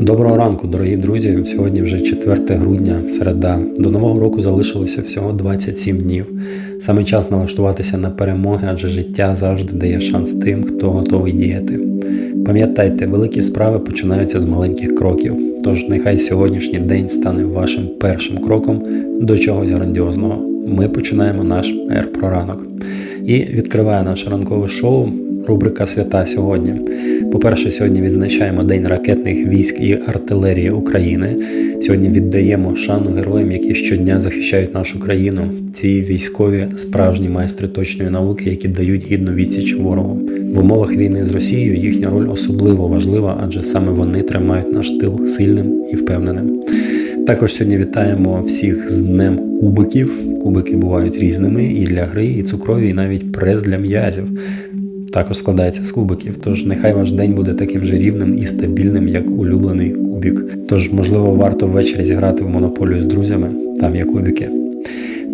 Доброго ранку, дорогі друзі. Сьогодні вже 4 грудня, середа. До нового року залишилося всього 27 днів. Саме час налаштуватися на перемоги, адже життя завжди дає шанс тим, хто готовий діяти. Пам'ятайте, великі справи починаються з маленьких кроків. Тож нехай сьогоднішній день стане вашим першим кроком до чогось грандіозного. Ми починаємо наш ер про ранок. І відкриває наше ранкове шоу рубрика Свята сьогодні. По-перше, сьогодні відзначаємо День ракетних військ і артилерії України. Сьогодні віддаємо шану героям, які щодня захищають нашу країну. Ці військові справжні майстри точної науки, які дають гідну відсіч ворогу. В умовах війни з Росією їхня роль особливо важлива, адже саме вони тримають наш тил сильним і впевненим. Також сьогодні вітаємо всіх з Днем кубиків. Кубики бувають різними і для гри, і цукрові, і навіть прес для м'язів. Також складається з кубиків, тож нехай ваш день буде таким же рівним і стабільним, як улюблений кубік. Тож, можливо, варто ввечері зіграти в монополію з друзями, там є кубики.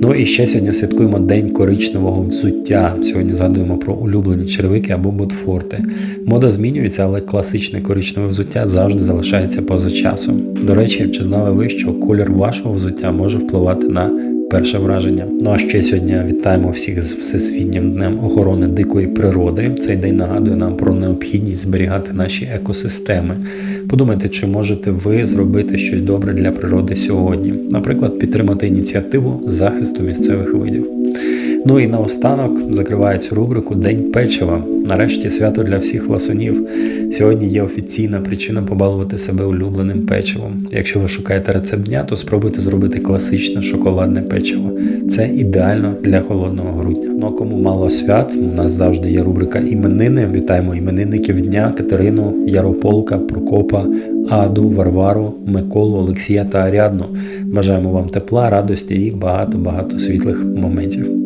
Ну і ще сьогодні святкуємо День коричневого взуття. Сьогодні згадуємо про улюблені червики або ботфорти. Мода змінюється, але класичне коричневе взуття завжди залишається поза часом. До речі, чи знали ви, що колір вашого взуття може впливати на перше враження? Ну а ще сьогодні вітаємо всіх з Всесвітнім днем охорони дикої природи. Цей день нагадує нам про необхідність зберігати наші екосистеми. Подумайте, чи можете ви зробити щось добре для природи сьогодні, наприклад, підтримати ініціативу захисту місцевих видів. Ну і наостанок закриває цю рубрику День печива. Нарешті свято для всіх ласунів. Сьогодні є офіційна причина побалувати себе улюбленим печивом. Якщо ви шукаєте рецепт дня, то спробуйте зробити класичне шоколадне печиво. Це ідеально для холодного грудня. Ну а кому мало свят, у нас завжди є рубрика іменини. Вітаємо іменинників дня Катерину, Ярополка, Прокопа, Аду, Варвару, Миколу, Олексія та Аріадну. Бажаємо вам тепла, радості і багато-багато світлих моментів.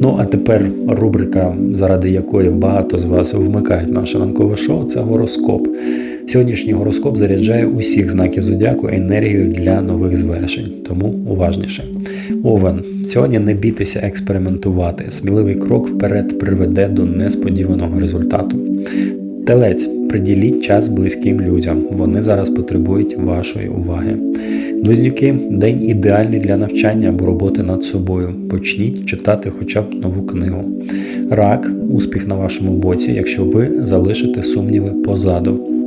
Ну а тепер рубрика, заради якої багато з вас вмикають наше ранкове шоу, це гороскоп. Сьогоднішній гороскоп заряджає усіх знаків зодіаку енергією для нових звершень, тому уважніше. Овен, сьогодні не бійтеся експериментувати. Сміливий крок вперед приведе до несподіваного результату. Телець, приділіть час близьким людям. Вони зараз потребують вашої уваги. Близнюки, день ідеальний для навчання або роботи над собою. Почніть читати хоча б нову книгу. Рак, успіх на вашому боці, якщо ви залишите сумніви позаду.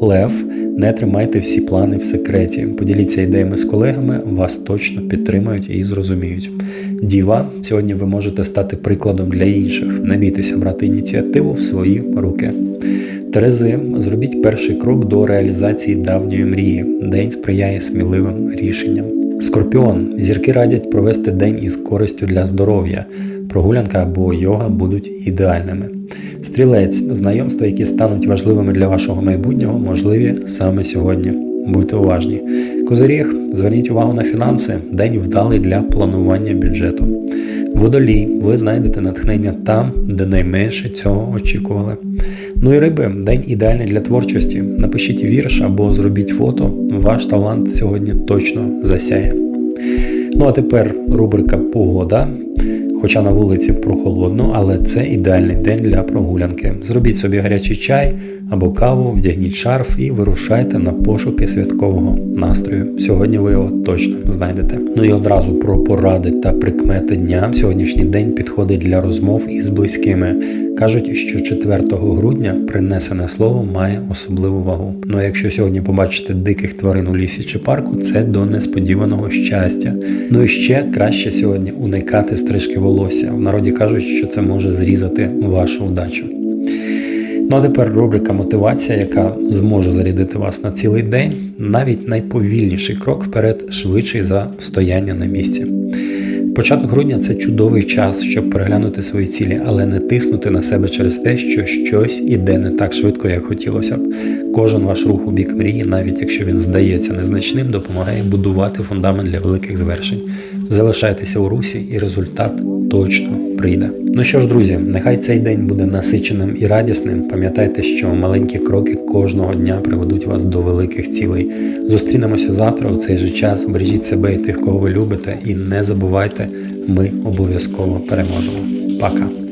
Лев, не тримайте всі плани в секреті. Поділіться ідеями з колегами, вас точно підтримають і зрозуміють. Діва, сьогодні ви можете стати прикладом для інших. Не бійтеся брати ініціативу в свої руки. Терези, зробіть перший крок до реалізації давньої мрії. День сприяє сміливим рішенням. Скорпіон, зірки радять провести день із користю для здоров'я. Прогулянка або йога будуть ідеальними. Стрілець, знайомства, які стануть важливими для вашого майбутнього, можливі саме сьогодні. Будьте уважні. Козиріг, зверніть увагу на фінанси, день вдалий для планування бюджету. Водолій, ви знайдете натхнення там, де найменше цього очікували. Ну і риби, день ідеальний для творчості. Напишіть вірш або зробіть фото. Ваш талант сьогодні точно засяє. Ну а тепер рубрика Погода. Хоча на вулиці прохолодно, але це ідеальний день для прогулянки. Зробіть собі гарячий чай або каву, вдягніть шарф і вирушайте на пошуки святкового настрою. Сьогодні ви його точно знайдете. Ну і одразу про поради та прикмети дня. Сьогоднішній день підходить для розмов із близькими. Кажуть, що 4 грудня принесене слово має особливу вагу. Ну а якщо сьогодні побачите диких тварин у лісі чи парку, це до несподіваного щастя. Ну і ще краще сьогодні уникати стрижки волосся. В народі кажуть, що це може зрізати вашу удачу. Ну а тепер рубрика мотивація, яка зможе зарядити вас на цілий день. Навіть найповільніший крок вперед швидший за стояння на місці. Початок грудня це чудовий час, щоб переглянути свої цілі, але не тиснути на себе через те, що щось іде не так швидко, як хотілося б. Кожен ваш рух у бік мрії, навіть якщо він здається незначним, допомагає будувати фундамент для великих звершень. Залишайтеся у русі, і результат точно прийде. Ну що ж, друзі, нехай цей день буде насиченим і радісним. Пам'ятайте, що маленькі кроки кожного дня приведуть вас до великих цілей. Зустрінемося завтра у цей же час. Бережіть себе і тих, кого ви любите, і не забувайте, ми обов'язково переможемо. Пока!